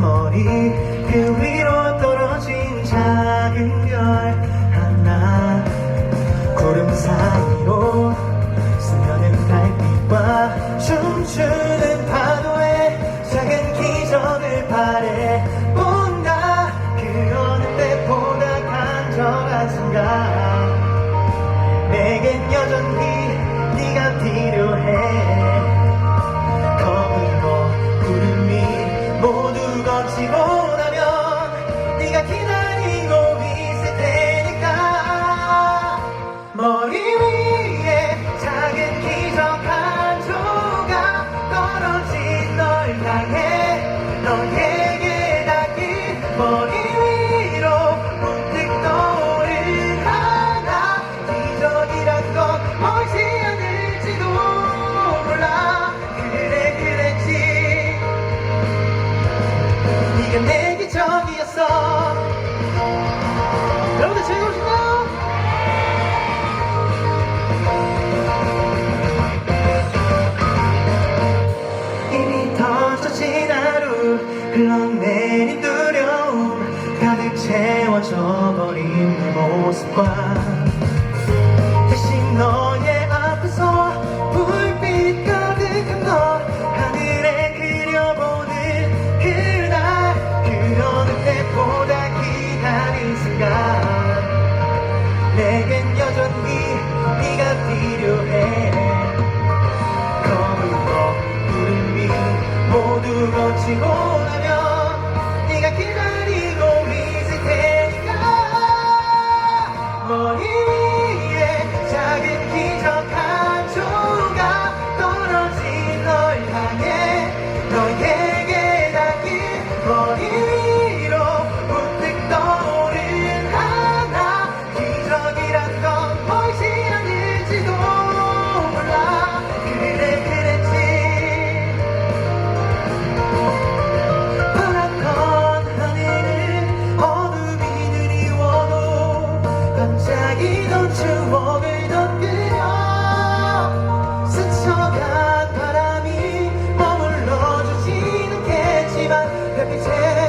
머리 그 위로 떨어진 작은 별 하나. 구름 사이로 스며든 달빛과 춤추는 파도에 작은 기적을 바래본다 그 어느 때보다 간절한 순간. 내겐 여전히 네가 필요해 널 향해 너에게 닿길 머리 위로 문득 떠오른 하나. 기적이란 건 멀지 않을지도 몰라. 그래 그랬지. 네가 내 기적이었어 채워져 버린 내 모습과 스쳐